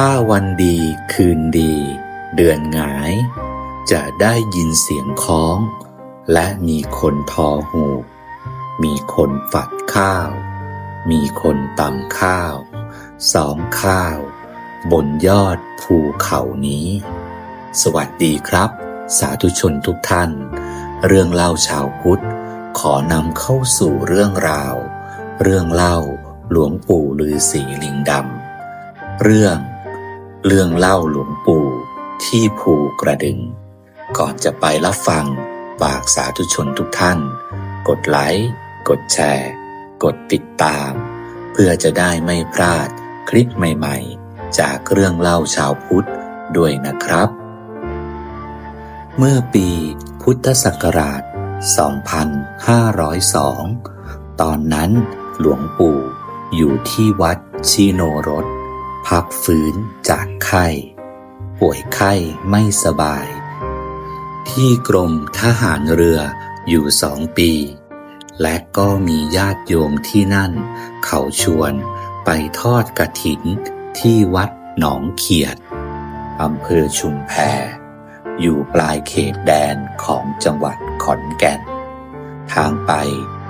ถ้าวันดีคืนดี เดือนหงาย จะได้ยินเสียงค้อง และมีคนทอหู มีคนฝัดข้าว มีคนตำข้าวสองข้าว บนยอดภูเขานี้ สวัสดีครับ สาธุชนทุกท่าน เรื่องเล่าชาวพุทธ ขอนำเข้าสู่เรื่องราว เรื่องเล่าหลวงปู่ลือศรีลิงดำเรื่อง เรื่องเล่าหลวงปู่ที่ภูกระดึง ก่อนจะไปรับฟังฝากสาธุชนทุกท่าน กดไลค์ กดแชร์ กดติดตาม เพื่อจะได้ไม่พลาดคลิปใหม่ๆ จากเรื่องเล่าชาวพุทธด้วยนะครับ เมื่อปีพุทธศักราช 2502 ตอนนั้นหลวงปู่อยู่ที่วัดชิโนรส พักฟื้นจากไข้ ป่วยไข้ไม่สบาย ที่กรมทหารเรืออยู่สองปี และก็มีญาติโยมที่นั่น เขาชวนไปทอดกระถินที่วัดหนองเขียดอำเภอชุมแพอยู่ปลายเขตแดนของจังหวัดขอนแก่น ทางไป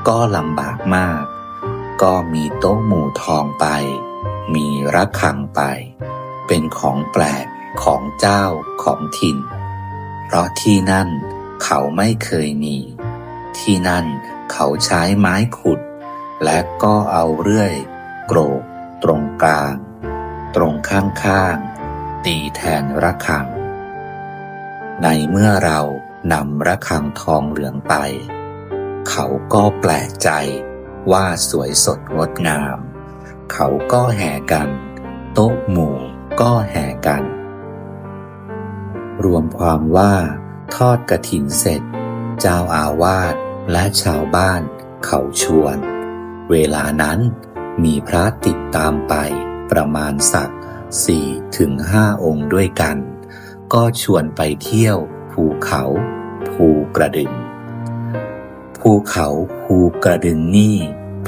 ก็ลำบากมาก ก็มีโต๊ะหมู่ทองไป มีระฆังไป เป็นของแปลกของเจ้าของถิ่น เพราะที่นั่นเขาไม่เคยมี ที่นั่นเขาใช้ไม้ขุด และก็เอาเรื่อย โกรก ตรงกลาง ตรงข้างๆ ตีแทนระฆัง ในเมื่อเรานำระฆังทองเหลืองไป เขาก็แปลกใจว่าสวยสดงดงาม เขาก็แห่กัน โต๊ะหมู่ก็แห่กัน รวมความว่า ทอดกระถินเสร็จ เจ้าอาวาสและชาวบ้านเขาชวน เวลานั้นมีพระติดตามไปประมาณสักสี่ถึงห้าองค์ด้วยกัน ก็ชวนไปเที่ยวภูเขา ภูกระดึง ภูเขาภูกระดึงนี่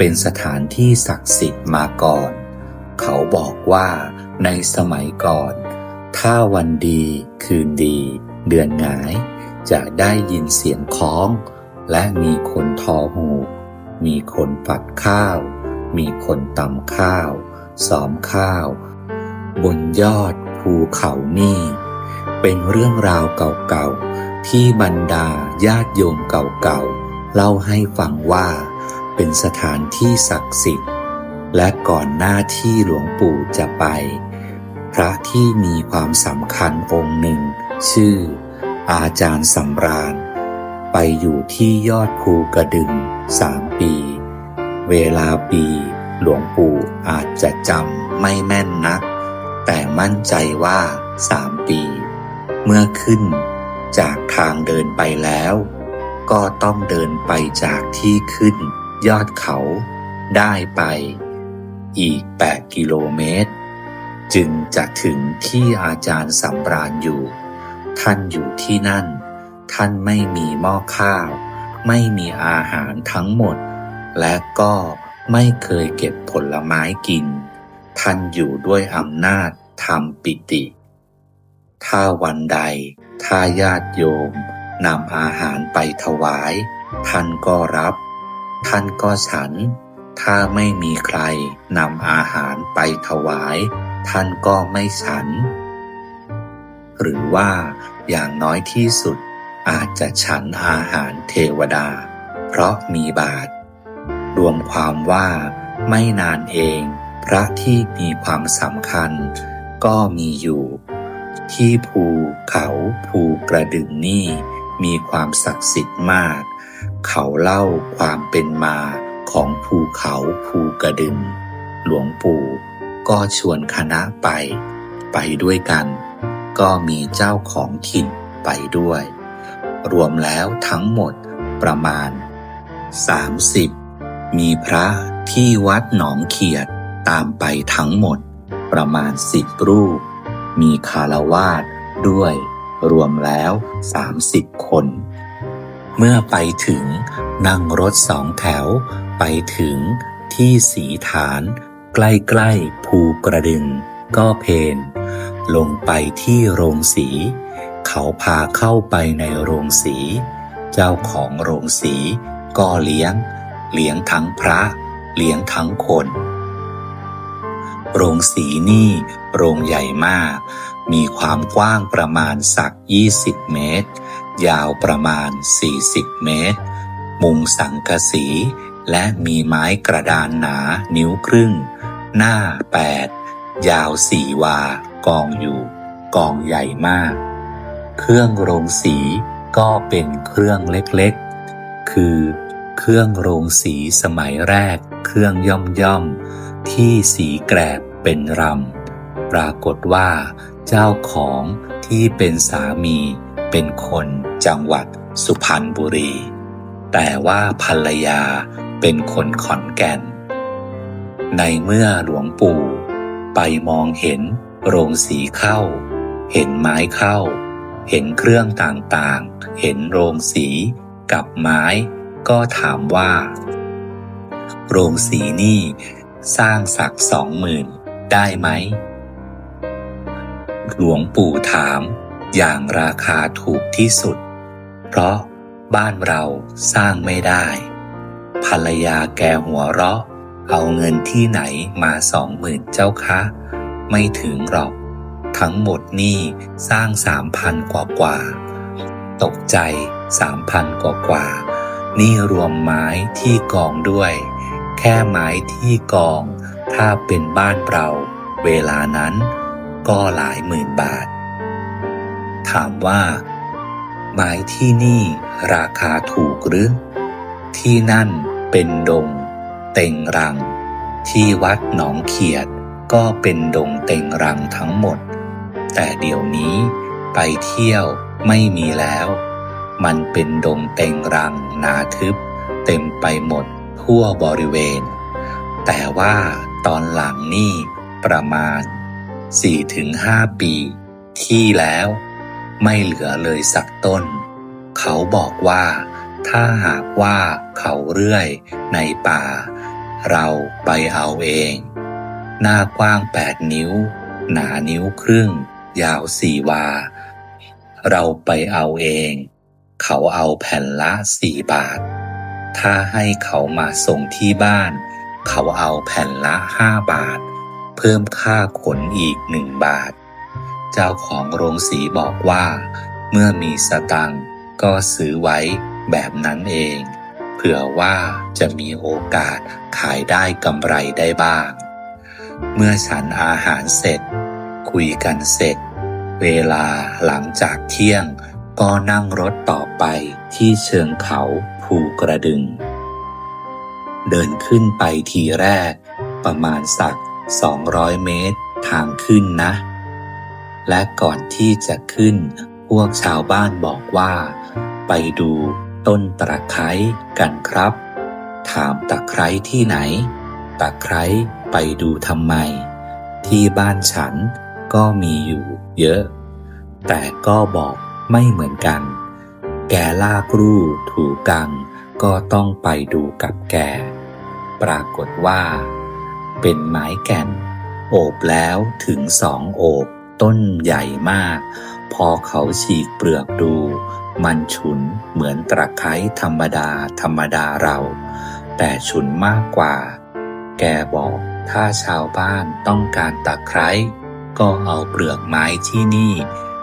เป็นสถานที่ศักดิ์สิทธิ์มาก่อน เขาบอกว่าในสมัยก่อน ถ้าวันดีคืนดี เดือนหงาย จะได้ยินเสียงคล้อง และมีคนทอหู มีคนฝัดข้าว มีคนตำข้าวซ้อมข้าว บนยอดภูเขานี่ เป็นเรื่องราวเก่าๆที่บรรดาญาติโยมเก่าๆเล่าให้ฟังว่า เป็นสถานที่ศักดิ์สิทธิ์ และก่อนหน้าที่หลวงปู่จะไป พระที่มีความสำคัญองค์หนึ่ง ชื่อ อาจารย์สำราญ ไปอยู่ที่ยอดภูกระดึงสามปี เวลาปีหลวงปู่อาจจะจำไม่แม่นนัก แต่มั่นใจว่าสามปี เมื่อขึ้นจากทางเดินไปแล้ว ก็ต้องเดินไปจากที่ขึ้น ยอดเขาได้ไปอีก 8 กิโลเมตร จึงจะถึงที่อาจารย์สำราญอยู่ ท่านอยู่ที่นั่น ท่านไม่มีหม้อข้าว ไม่มีอาหารทั้งหมด และก็ไม่เคยเก็บผลไม้กิน ท่านอยู่ด้วยอำนาจธรรมปิติ ถ้าวันใด ถ้าญาติโยมนำอาหารไปถวาย ท่านก็รับ ท่านก็ฉัน ถ้าไม่มีใครนำอาหารไปถวาย ท่านก็ไม่ฉัน หรือว่าอย่างน้อยที่สุดอาจจะฉันอาหารเทวดา เพราะมีบาตรรวมความว่าไม่นานเอง พระที่มีความสำคัญ ก็มีอยู่ ที่ภูเขาภูกระดึงนี่มีความศักดิ์สิทธิ์มาก เขาเล่าความเป็นมาของภูเขาภูกระดึง หลวงปู่ก็ชวนคณะไป ไปด้วยกัน ก็มีเจ้าของถิ่นไปด้วย รวมแล้วทั้งหมดประมาณ 30 มีพระที่วัดหนองเขียดตามไปทั้งหมด ประมาณสิบรูป มีคารวาสด้วย รวมแล้ว 30 คน เมื่อไปถึงนั่งรถสองแถว ไปถึงที่สีฐาน ใกล้ๆภูกระดึง ก็เพนลงไปที่โรงสี เขาพาเข้าไปในโรงสี เจ้าของโรงสีก็เลี้ยง เลี้ยงทั้งพระ เลี้ยงทั้งคน โรงสีนี่โรงใหญ่มาก มีความกว้างประมาณสัก 20 เมตร ยาวประมาณ 40 เมตร มุงสังกะสี และมีไม้กระดานหนานิ้วครึ่ง หน้า 8 ยาวสี่วา กองอยู่ กองใหญ่มาก เครื่องโรงสีก็เป็นเครื่องเล็กๆ คือเครื่องโรงสีสมัยแรก เครื่องย่อมย่อมๆที่สีแกรบเป็นรำ ปรากฏว่า เจ้าของที่เป็นสามี เป็นคนจังหวัดสุพรรณบุรี แต่ว่าภรรยาเป็นคนขอนแก่น ในเมื่อหลวงปู่ ไปมองเห็นโรงสีเข้า เห็นไม้เข้า เห็นเครื่องต่างๆ เห็นโรงสีกับไม้ ก็ถามว่า โรงสีนี่สร้างสักสองหมื่นได้ไหม หลวงปู่ถาม อย่างราคาถูกที่สุด เพราะบ้านเราสร้างไม่ได้ ภรรยาแกหัวเราะ เอาเงินที่ไหนมาสองหมื่นเจ้าคะ ไม่ถึงหรอก ทั้งหมดนี่สร้างสามพันกว่ากว่า ตกใจสามพันกว่ากว่า นี่รวมไม้ที่กองด้วย แค่ไม้ที่กอง ถ้าเป็นบ้านเรา เวลานั้นก็หลายหมื่นบาท ถามว่า ไม้ที่นี่ราคาถูกหรือ ที่นั่นเป็นดง เต็งรัง ที่วัดหนองเขียดก็เป็นดงเต็งรังทั้งหมด แต่เดี๋ยวนี้ไปเที่ยวไม่มีแล้ว มันเป็นดงเต็งรังนาทึบ เต็มไปหมดทั่วบริเวณ แต่ว่าตอนหลังนี่ประมาณ 4-5 ปีที่แล้ว ไม่เหลือเลยสักต้น เขาบอกว่า ถ้าหากว่าเขาเรื่อยในป่า เราไปเอาเอง หน้ากว้างแปดนิ้ว หนานิ้วครึ่ง ยาวสี่วา เราไปเอาเอง เขาเอาแผ่นละสี่บาท ถ้าให้เขามาส่งที่บ้าน เขาเอาแผ่นละห้าบาท เพิ่มค่าขนอีกหนึ่งบาท เจ้าของโรงสีบอกว่า เมื่อมีสตังก็ซื้อไว้แบบนั้นเอง เผื่อว่าจะมีโอกาสขายได้กำไรได้บ้าง เมื่อฉันอาหารเสร็จ คุยกันเสร็จ เวลาหลังจากเที่ยง ก็นั่งรถต่อไปที่เชิงเขาภูกระดึง เดินขึ้นไปทีแรก ประมาณสัก 200 เมตรทางขึ้นนะ และก่อนที่จะขึ้น พวกชาวบ้านบอกว่า ไปดูต้นตะไคร้กันครับ ถามตะไคร้ที่ไหน ตะไคร้ไปดูทำไม ที่บ้านฉันก็มีอยู่เยอะ แต่ก็บอกไม่เหมือนกัน แกลากรูถูกัง ก็ต้องไปดูกับแก ปรากฏว่า เป็นไม้แก่น โอบแล้วถึงสองโอบ ต้นใหญ่มาก พอเขาฉีกเปลือกดู มันฉุนเหมือนตะไคร้ธรรมดาธรรมดาเรา แต่ฉุนมากกว่า แกบอกถ้าชาวบ้านต้องการตะไคร้ก็เอาเปลือกไม้ที่นี่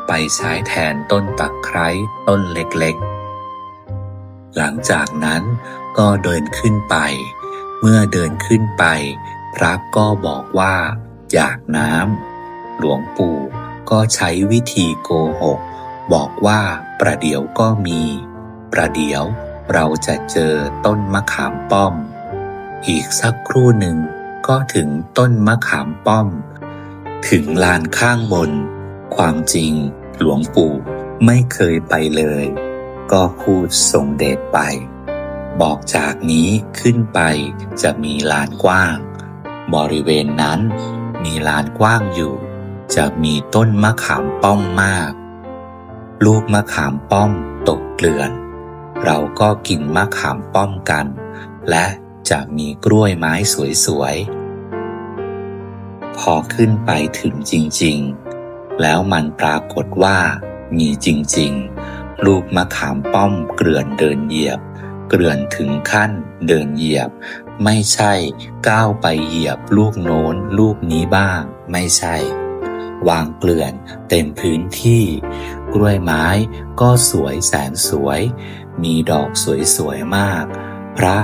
ไปใช้แทนต้นตะไคร้ต้นเล็กๆ หลังจากนั้นก็เดินขึ้นไป เมื่อเดินขึ้นไป พระก็บอกว่า อยากน้ำ หลวงปู่ก็ใช้วิธีโกหก บอกว่าประเดี๋ยวก็มี ประเดี๋ยวเราจะเจอต้นมะขามป้อม อีกสักครู่หนึ่งก็ถึงต้นมะขามป้อม ถึงลานข้างบน ความจริงหลวงปู่ไม่เคยไปเลย ก็พูดส่งเดชไป บอกจากนี้ขึ้นไปจะมีลานกว้าง บริเวณนั้นมีลานกว้างอยู่ จะมีต้นมะขามป้อมมาก ลูกมะขามป้อมตกเกลื่อน เราก็กินมะขามป้อมกัน และจะมีกล้วยไม้สวยๆ พอขึ้นไปถึงจริงๆ แล้วมันปรากฏว่ามีจริงๆ ลูกมะขามป้อมเกลื่อนเดินเหยียบ เกลื่อนถึงขั้นเดินเหยียบ ไม่ใช่ก้าวไปเหยียบลูกโน้นลูกนี้บ้าง ไม่ใช่ วางเกลื่อนเต็มพื้นที่ กล้วยไม้ก็สวยแสนสวย มีดอกสวยๆมาก พระ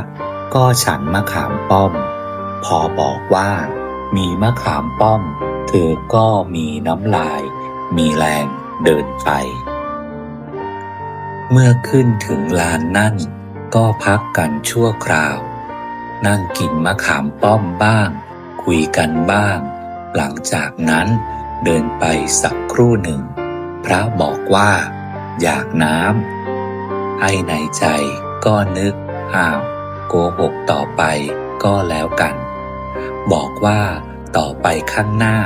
ก็ฉันมะขามป้อม พอบอกว่า มีมะขามป้อม เธอก็มีน้ำลาย มีแรงเดินไป เมื่อขึ้นถึงลานนั่น ก็พักกันชั่วคราว นั่งกินมะขามป้อมบ้าง คุยกันบ้าง หลังจากนั้น เดินไปสักครู่หนึ่ง พระบอกว่า อยากน้ำไอ้ในใจก็นึกอ้าวโกหกต่อไปก็แล้วกัน บอกว่าต่อไปข้างหน้า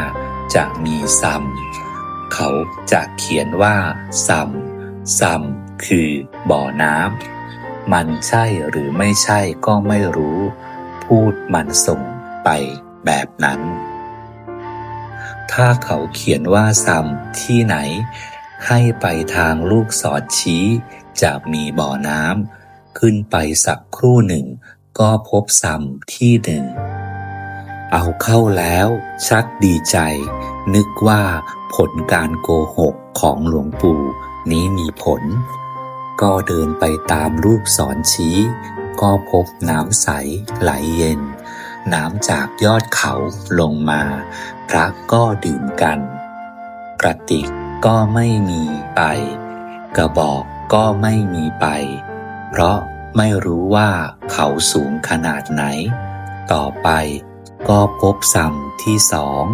จะมีซัมเขาจะเขียนว่าซัมซัมคือบ่อน้ำมันใช่หรือไม่ใช่ก็ไม่รู้ พูดมันส่งไปแบบนั้น ถ้าเขาเขียนว่าซัมที่ไหน ให้ไปทางลูกศรชี้ จะมีบ่อน้ำขึ้นไปสักครู่หนึ่ง ก็พบซัมที่หนึ่ง เอาเข้าแล้ว ชักดีใจ นึกว่าผลการโกหกของหลวงปู่นี้มีผล ก็เดินไปตามรูปศรชี้ ก็พบน้ำใสไหลเย็น น้ำจากยอดเขาลงมา พระก็ดื่มกัน กระติกก็ไม่มีไป กระบอกก็ไม่มีไป เพราะไม่รู้ว่าเขาสูงขนาดไหน ต่อไปก็พบซัมที่สอง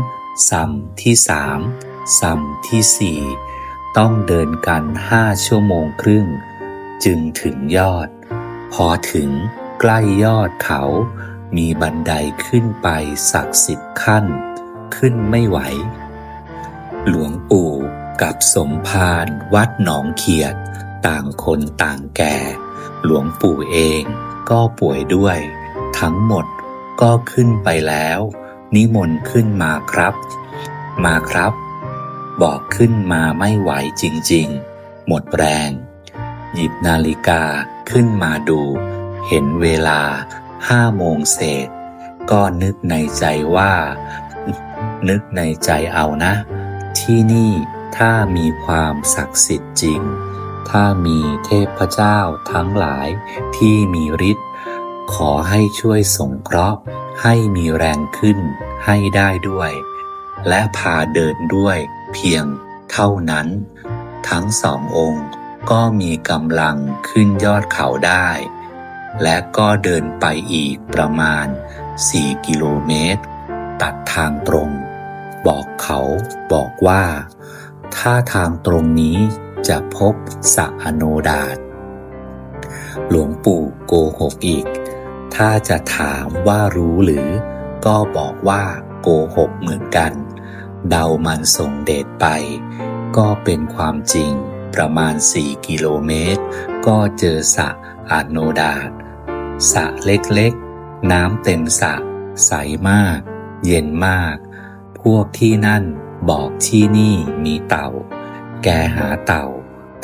ซัมที่สามซัมที่สี่ต้องเดินกันห้าชั่วโมงครึ่ง จึงถึงยอด พอถึงใกล้ยอดเขา มีบันไดขึ้นไปสักสิบขั้น ขึ้นไม่ไหว หลวงปู่กับสมภารวัดหนองเขียด ต่างคนต่างแก่ หลวงปู่เองก็ป่วยด้วย ทั้งหมดก็ขึ้นไปแล้ว นิมนต์ขึ้นมาครับ มาครับ บอกขึ้นมาไม่ไหวจริงๆ หมดแรง หยิบนาฬิกาขึ้นมาดู เห็นเวลาห้าโมงเศษ ก็นึกในใจว่า นึกในใจเอานะ ที่นี่ถ้ามีความศักดิ์สิทธิ์จริง ถ้ามีเทพเจ้าทั้งหลายที่มีฤทธิ์ขอให้ช่วยสงเคราะห์ ให้มีแรงขึ้นให้ได้ด้วย และพาเดินด้วยเพียงเท่านั้น ทั้งสององค์ก็มีกำลังขึ้นยอดเขาได้ และก็เดินไปอีกประมาณ 4 กิโลเมตร ตัดทางตรง บอกเขาบอกว่า ถ้าทางตรงนี้จะพบสะอโนดาต หลวงปู่โกหกอีก ถ้าจะถามว่ารู้หรือ ก็บอกว่าโกหกเหมือนกัน เดามันส่งเดชไป ก็เป็นความจริงประมาณ 4 กิโลเมตร ก็เจอสะอโนดาตสะเล็กๆ น้ำเต็มสะใสมาก เย็นมาก พวกที่นั่นบอกที่นี่มีเต่า แกหาเต่า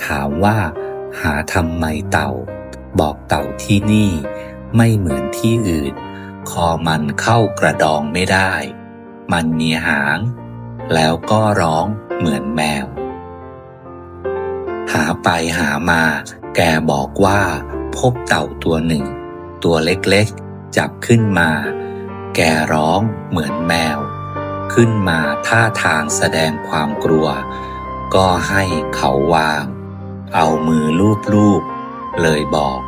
ถามว่า หาทำไมเต่า บอกเต่าที่นี่ ไม่เหมือนที่อื่น คอมันเข้ากระดองไม่ได้ มันมีหาง แล้วก็ร้องเหมือนแมว หาไปหามา แกบอกว่า พบเต่าตัวหนึ่ง ตัวเล็กๆ จับขึ้นมา แกร้องเหมือนแมว ขึ้นมาท่าทางแสดงความกลัว ก็ให้เขาวาง เอามือลูบๆเลยบอก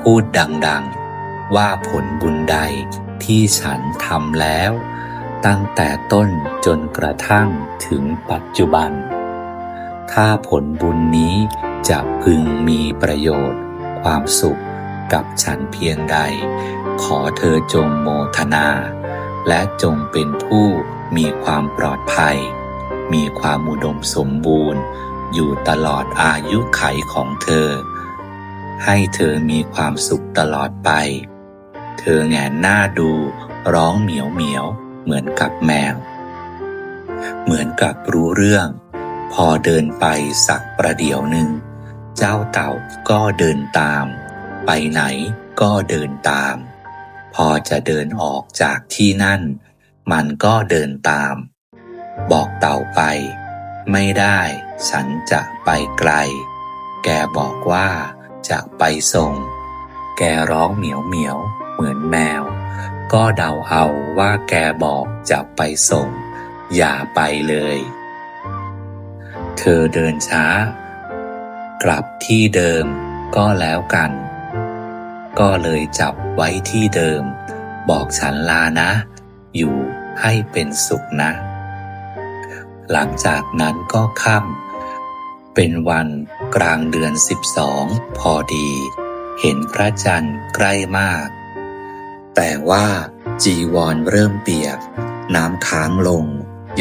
พูดดังๆ ว่าผลบุญใดที่ฉันทำแล้ว ตั้งแต่ต้นจนกระทั่งถึงปัจจุบัน ถ้าผลบุญนี้จะพึงมีประโยชน์ ความสุขกับฉันเพียงใด ขอเธอจงโมทนา และจงเป็นผู้ มีความปลอดภัย มีความอุดมสมบูรณ์ อยู่ตลอดอายุไขของเธอ ให้เธอมีความสุขตลอดไป เธอแงนหน้าดูร้องเหมียวเหมียว เหมือนกับแมว เหมือนกับรู้เรื่อง พอเดินไปสักประเดี๋ยวหนึ่ง เจ้าเต่าก็เดินตาม ไปไหนก็เดินตาม พอจะเดินออกจากที่นั่น มันก็เดินตาม บอกเต่าไป ไม่ได้ฉันจะไปไกล แกบอกว่าจะไปส่ง แกร้องเหมียวเหมียวเหมือนแมว ก็เดาเอาว่าแกบอกจะไปส่ง อย่าไปเลย เธอเดินช้า กลับที่เดิมก็แล้วกัน ก็เลยจับไว้ที่เดิม บอกฉันลานะ อยู่ ให้เป็นสุขนะ หลังจากนั้นก็ค่ำเป็นวันกลางเดือนสิบสองพอดี เห็นพระจันทร์ใกล้มาก แต่ว่าจีวรเริ่มเปียก น้ำค้างลง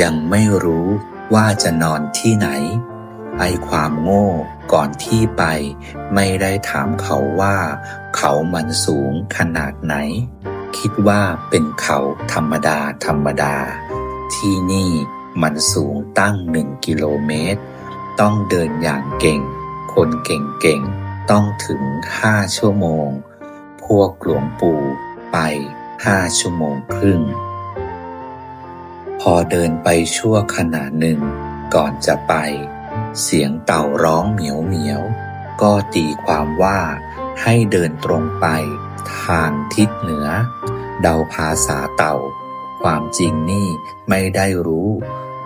ยังไม่รู้ว่าจะนอนที่ไหน ไอความโง่ก่อนที่ไปไม่ได้ถามเขาว่า เขามันสูงขนาดไหน คิดว่าเป็นเขาธรรมดาธรรมดา ที่นี่มันสูงตั้งหนึ่งกิโลเมตร ต้องเดินอย่างเก่ง คนเก่งๆ ต้องถึงห้าชั่วโมง พวกหลวงปู่ไปห้าชั่วโมงครึ่ง พอเดินไปชั่วขณะหนึ่ง ก่อนจะไป เสียงเต่าร้องเหมียวเหมียว ก็ตีความว่าให้เดินตรงไป ทางทิศเหนือ เดาภาษาเต่า ความจริงนี่ไม่ได้รู้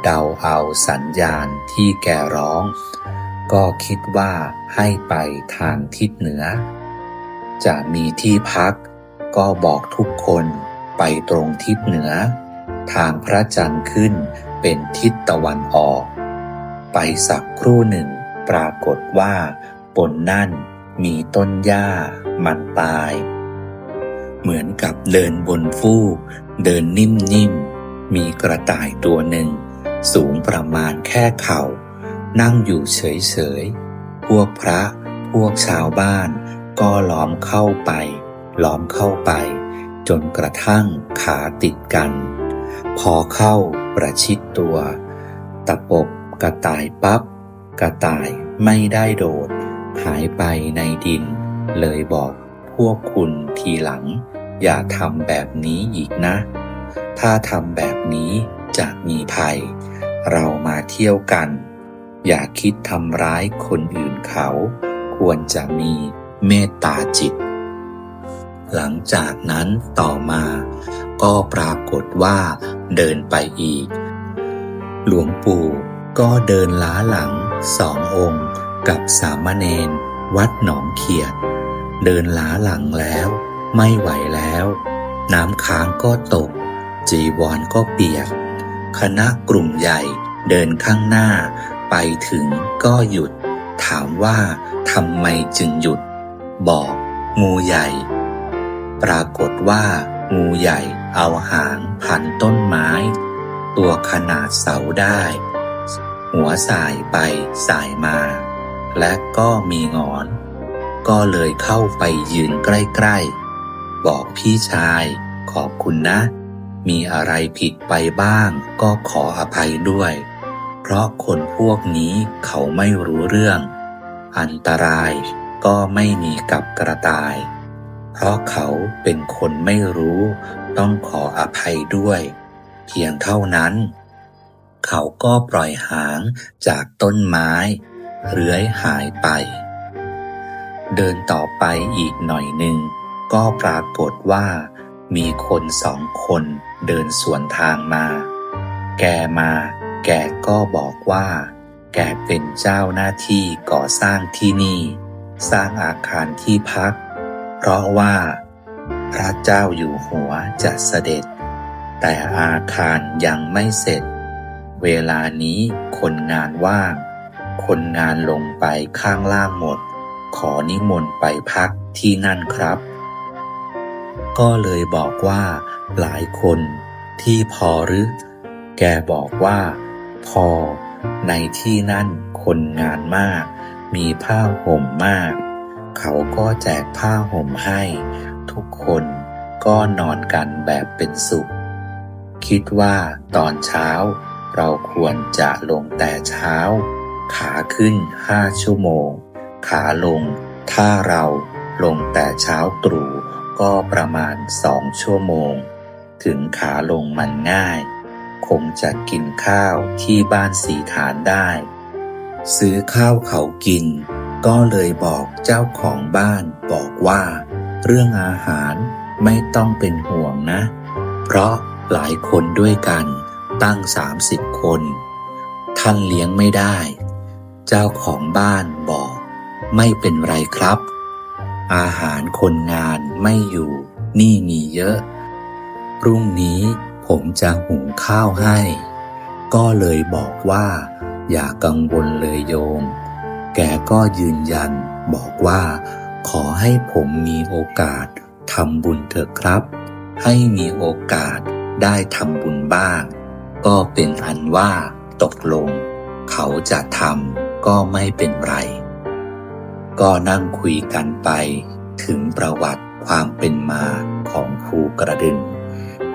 เดาเอาสัญญาณที่แกร้อง ก็คิดว่าให้ไปทางทิศเหนือ จะมีที่พัก ก็บอกทุกคนไปตรงทิศเหนือ ทางพระจันทร์ขึ้นเป็นทิศตะวันออก ไปสักครู่หนึ่งปรากฏว่าบนนั่นมีต้นหญ้ามันตาย เหมือนกับเดินบนฟูก เดินนิ่มๆ มีกระต่ายตัวหนึ่ง สูงประมาณแค่เข่า นั่งอยู่เฉยๆ พวกพระ พวกชาวบ้าน ก็ล้อมเข้าไป ล้อมเข้าไป จนกระทั่งขาติดกัน พอเข้าประชิดตัว ตะปบกระต่ายปับ๊บกระต่ายไม่ได้โดด หายไปในดิน เลยบอกพวกคุณทีหลัง อย่าทำแบบนี้อีกนะ ถ้าทำแบบนี้จะมีภัย เรามาเที่ยวกัน อย่าคิดทำร้ายคนอื่นเขา ควรจะมีเมตตาจิต หลังจากนั้นต่อมา ก็ปรากฏว่าเดินไปอีก หลวงปู่ก็เดินล้าหลังสององค์กับสามเณรวัดหนองเขียด เดินล้าหลังแล้ว ไม่ไหวแล้ว น้ำค้างก็ตก จีวรก็เปียก คณะกลุ่มใหญ่เดินข้างหน้า ไปถึงก็หยุด ถามว่าทำไมจึงหยุด บอกงูใหญ่ ปรากฏว่า งูใหญ่เอาหางพันต้นไม้ ตัวขนาดเสาได้ หัวสายไปสายมา และก็มีงอน ก็เลยเข้าไปยืนใกล้ ๆ บอกพี่ชายขอบคุณนะ มีอะไรผิดไปบ้าง ก็ขออภัยด้วย เพราะคนพวกนี้เขาไม่รู้เรื่อง อันตรายก็ไม่มีกับกระต่าย เพราะเขาเป็นคนไม่รู้ ต้องขออภัยด้วย เพียงเท่านั้น เขาก็ปล่อยหางจากต้นไม้เลื้อยหายไป เดินต่อไปอีกหน่อยหนึ่ง ก็ปรากฏว่า มีคนสองคนเดินสวนทางมา แกมา แกก็บอกว่า แกเป็นเจ้าหน้าที่ก่อสร้างที่นี่ สร้างอาคารที่พัก เพราะว่า พระเจ้าอยู่หัวจะเสด็จ แต่อาคารยังไม่เสร็จ เวลานี้คนงานว่าง คนงานลงไปข้างล่างหมด ขอนิมนต์ไปพักที่นั่นครับ ก็เลยบอกว่าหลายคนที่พอหรือ แกบอกว่า พอ ในที่นั่นคนงานมาก มีผ้าห่มมาก เขาก็แจกผ้าห่มให้ ทุกคนก็นอนกันแบบเป็นสุข คิดว่าตอนเช้า เราควรจะลงแต่เช้า ขาขึ้นห้าชั่วโมง ขาลง ถ้าเราลงแต่เช้าตรู่ ก็ประมาณสองชั่วโมง ถึงขาลงมันง่าย คงจะกินข้าวที่บ้านสีฐานได้ ซื้อข้าวเขากิน ก็เลยบอกเจ้าของบ้านบอกว่า เรื่องอาหารไม่ต้องเป็นห่วงนะ เพราะหลายคนด้วยกันตั้ง 30 คน ท่านเลี้ยงไม่ได้ เจ้าของบ้านบอก ไม่เป็นไรครับ อาหารคนงานไม่อยู่ นี่มีเยอะ พรุ่งนี้ผมจะหุงข้าวให้ ก็เลยบอกว่า อย่ากังวลเลยโยม แกก็ยืนยันบอกว่า ขอให้ผมมีโอกาสทำบุญเถอะครับ ให้มีโอกาสได้ทำบุญบ้าง ก็เป็นอันว่าตกลง เขาจะทำก็ไม่เป็นไร ก็นั่งคุยกันไปถึงประวัติความเป็นมาของครูกระดึง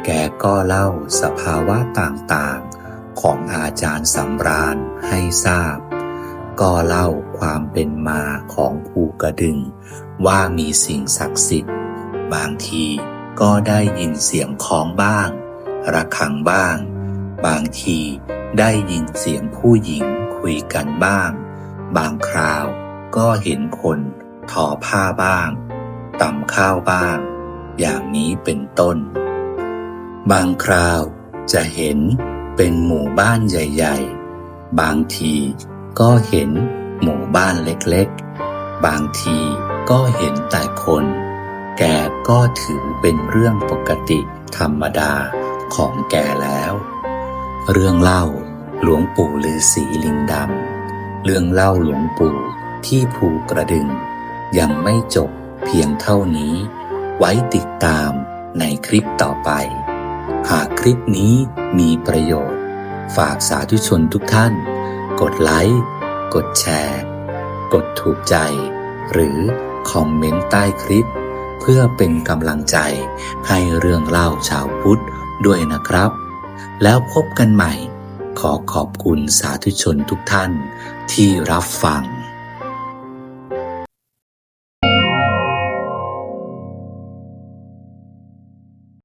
แกก็เล่าสภาวะต่างๆของอาจารย์สำราญให้ทราบ ก็เล่าความเป็นมาของภูกระดึง ว่ามีสิ่งศักดิ์สิทธิ์ บางทีก็ได้ยินเสียงคล้องบ้าง ระฆังบ้าง บางทีได้ยินเสียงผู้หญิงคุยกันบ้าง บางคราว ก็เห็นคนทอผ้าบ้างตำข้าวบ้าง อย่างนี้เป็นต้น บางคราวจะเห็นเป็นหมู่บ้านใหญ่ ๆ บางทีก็เห็นหมู่บ้านเล็กๆ บางทีก็เห็นแต่คน แกก็ถือเป็นเรื่องปกติธรรมดาของแกแล้ว เรื่องเล่าหลวงปู่ฤาษีลิงดำ เรื่องเล่าหลวงปู่ ที่ภูกระดึง ยังไม่จบเพียงเท่านี้ ไว้ติดตามในคลิปต่อไป หากคลิปนี้มีประโยชน์ ฝากสาธุชนทุกท่าน กดไลค์ กดแชร์ กดถูกใจ หรือคอมเมนต์ใต้คลิป เพื่อเป็นกำลังใจให้เรื่องเล่าชาวพุทธด้วยนะครับ แล้วพบกันใหม่ขอขอบคุณสาธุชนทุกท่านที่รับฟัง